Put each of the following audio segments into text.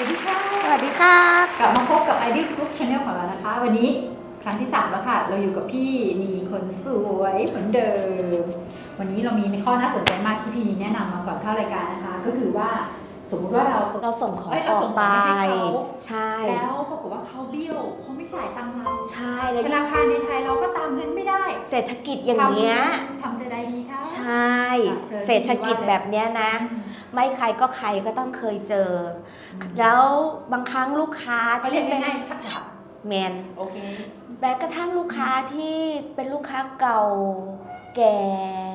วัสดีครับกลับมาพบกับ ID Group Channel ของเรานะคะ วันนี้ครั้งที่ 3 แล้วค่ะ เราอยู่กับพี่นีคนสวยเหมือนเดิม วันนี้เรามีข้อน่าสนใจมากที่พี่นีแนะนำมาก่อนเข้ารายการนะคะ ก็คือว่าสมมุติว่าเราเราส่งของเอ้ยอเราอส่กงขไปองไปให้เขาใช่แล้วปรากฏว่าเขาเบี้ยวเขาไม่จ่ายตังค์เราใช่แล้วธนาคารในไทยเราก็ตามเงินไม่ได้ เศรษฐกิจอย่างเงี้ยทำ จะได้ดีค่ะ ใช่ค่ะเชิญเศรษฐกิจแบบเนี้ยนะ ไม่ใครก็ใครก็ต้องเคยเจอแล้วบางครั้งลูกค้าเขาที่เรียกเป็นง่ายๆชักดับแมนโอเค แม้กระทั่งลูกค้าที่เป็นลูกค้าเก่าแก่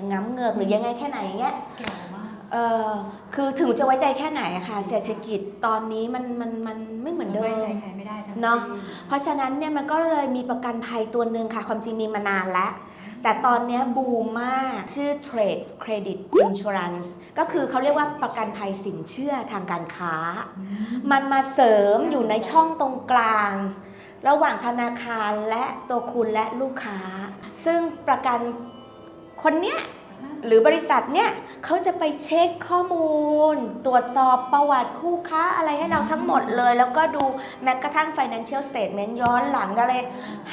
ง้ำเงือกหรือยังไงแค่ไหนเงี้ยแก่มาก เออคือถึงจะไว้ใจแค่ไหนอะค่ะ เศรษฐกิจตอนนี้มันมันมันไม่เหมือนเดิไว้มใจใครไม่ได้ทั้งเนอะสิ้น เพราะฉะนั้นเนี่ยมันก็เลยมีประกันภัยตัวหนึ่งค่ะ ความจริงมีมานานแล้ว แต่ตอนเนี้ยบูมมากชื่อ Trade Credit Insurance ก็คือเขาเรียกว่าประกันภัยสินเชื่อทางการค้า มันมาเสริมอยู่ในช่องตรงกลาง ระหว่างธนาคารและตัวคุณและลูกค้า ซึ่งประกันคนเนี้ย หรือบริษัทเนี่ยเขาจะไปเช็คข้อมูล ตรวจสอบประวัติคู่ค้าอะไรให้เราทั้งหมดเลย แล้วก็ดูแม้กระทั่ง financial statement ย้อนหลังอะไร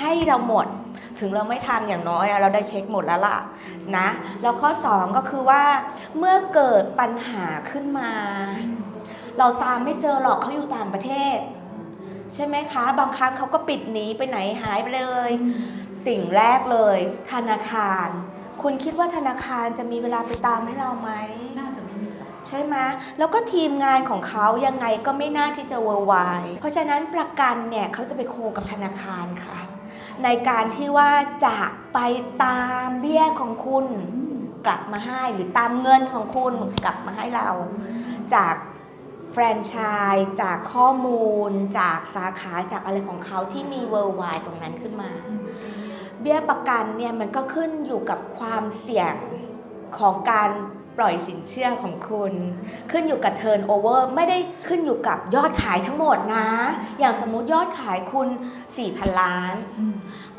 ให้เราหมด ถึงเราไม่ทำอย่างน้อยเราได้เช็คหมดแล้วล่ะนะแล้วข้อ 2 ก็คือว่าเมื่อเกิดปัญหาขึ้นมา เราตามไม่เจอหรอกเขาอยู่ต่างประเทศ ใช่ไหมคะ บางครั้งเขาก็ปิดหนีไปไหนหายไปเลย สิ่งแรกเลย ธนาคาร คุณคิดว่าธนาคารจะมีเวลาไปตามให้เราไหม น่าจะไม่มีหรอกใช่ไหมแล้วก็ทีมงานของเขายังไงก็ไม่น่าที่จะเวอร์ไวเพราะฉะนั้นประกันเนี่ยเขาจะไปโคกับธนาคารค่ะ ในการที่ว่าจะไปตามเบี้ยของคุณกลับมาให้หรือตามเงินของคุณกลับมาให้เรา จากแฟรนไชส์จากข้อมูล จากสาขาจากอะไรของเขาที่มีเวอร์ไวตรงนั้นขึ้นมาเบี้ยประกันเนี่ยมันก็ขึ้นอยู่กับความเสี่ยงของการปล่อยสินเชื่อของคุณ ขึ้นอยู่กับ turnover ไม่ได้ขึ้นอยู่กับยอดขายทั้งหมดนะ อย่างสมมุติยอดขายคุณ 4,000 ล้าน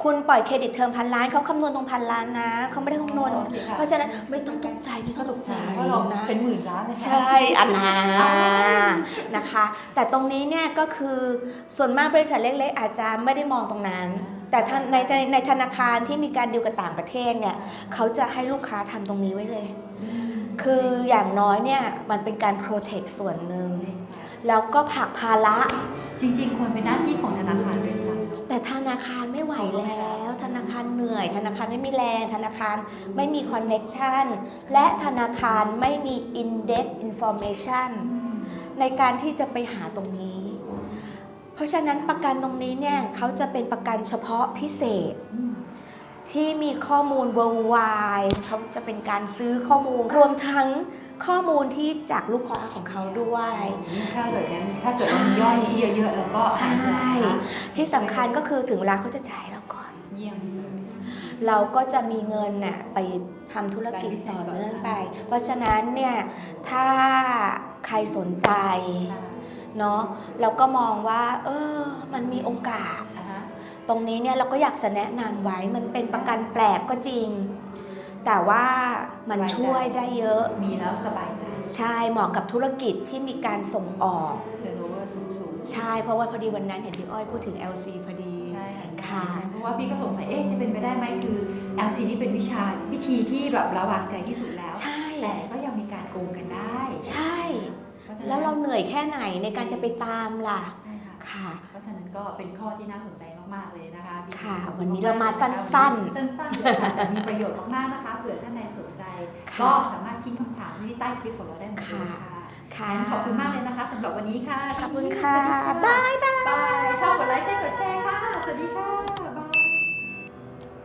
คุณปล่อยเครดิตเทอมพันล้านเขาคำนวณตรงพันล้านนะเขาไม่ได้คำนวณโอเคค่ะเพราะฉะนั้นไม่ต้องตกใจไม่ต้องตกใจเพราะเรานะเป็นหมื่นล้านนะคะใช่อันนานะคะ แต่ตรงนี้เนี่ยก็คือส่วนมากบริษัทเล็กๆ อาจจะไม่ได้มองตรงนั้น แต่ท่านในในในธนาคารที่มีการดีลกับต่างประเทศเนี่ยเขาจะให้ลูกค้าทำตรงนี้ไว้เลย คืออย่างน้อยเนี่ยมันเป็นการ protect ส่วนหนึ่งแล้วก็ผลักภาระจริง ๆ ควรเป็นหน้าที่ของธนาคารด้วยซ้แต่ธนาคารไม่ไหวแล้ว ธนาคารเหนื่อย ธนาคารไม่มีแรง ธนาคารไม่มี connection และธนาคารไม่มี in-depth information ในการที่จะไปหาตรงนี้ เพราะฉะนั้นประกันตรงนี้เนี่ยเขาจะเป็นประกันเฉพาะพิเศษ ที่มีข้อมูล worldwide เขาจะเป็นการซื้อข้อมูลรวมทั้งข้อมูลที่จากลูกค้าของเขาด้วยำถ้าเกิดงั้นถ้าเกิดว่ามียอดที่เยอะๆ แล้วก็ใช่ ที่สำคัญก็คือถึงเวลาเขาจะจ่ายเราก่อนเยี่ยมเราก็จะมีเงินน่ะไปทำธุรกิจต่อเนื่องไป เพราะฉะนั้นเนี่ยถ้าใครสนใจ เนาะเราก็มองว่า เออ มันมีโอกาส ตรงนี้เนี่ยเราก็อยากจะแนะนำไว้มันเป็นประกันแปลกก็จริง แต่ว่ามันช่วยได้เยอะมีแล้วสบายใจ ใช่เหมาะกับธุรกิจที่มีการส่งออกเทอร์โนเวอร์สูงๆ ใช่เพราะว่าพอดีวันนั้นเห็นพี่อ้อยพูดถึง LC พอดีใช่ค่ะค่ะใช่เพราะว่าพี่ก็สงสัยเอ๊ะจะเป็นไปได้ไหมคือ LC นี่เป็นวิชาวิธีที่แบบระวางใจที่สุดแล้วใช่แต่ก็ยังมีการโกงกันได้ ใช่ พะฉะนั้นแล้วเราเหนื่อยแค่ไหนในการจะไปตามล่ะใช่ค่ะ ค่ะ เพราะฉะนั้นก็เป็นข้อที่น่าสนใจมากๆเลยนะคะพี่ค่ะขอบณวันนี้เรามาสั้นๆสั้นๆเลยค่ะแต่มีประโยชน์มากๆนะคะเผื่อท่านใดสนใจ ค่ะก็สามารถทิ้งคำถามที่ใต้คลิปของเราได้เหมือนเดิมค่ะ ค่ะงั้นขอบคุณมากเลยนะคะสำหรับวันนี้ค่ะขอบคุณค่ะ บ๊ายบายชอบกดไลค์ใช่กดแชร์ค่ะสวัสดีค่ะ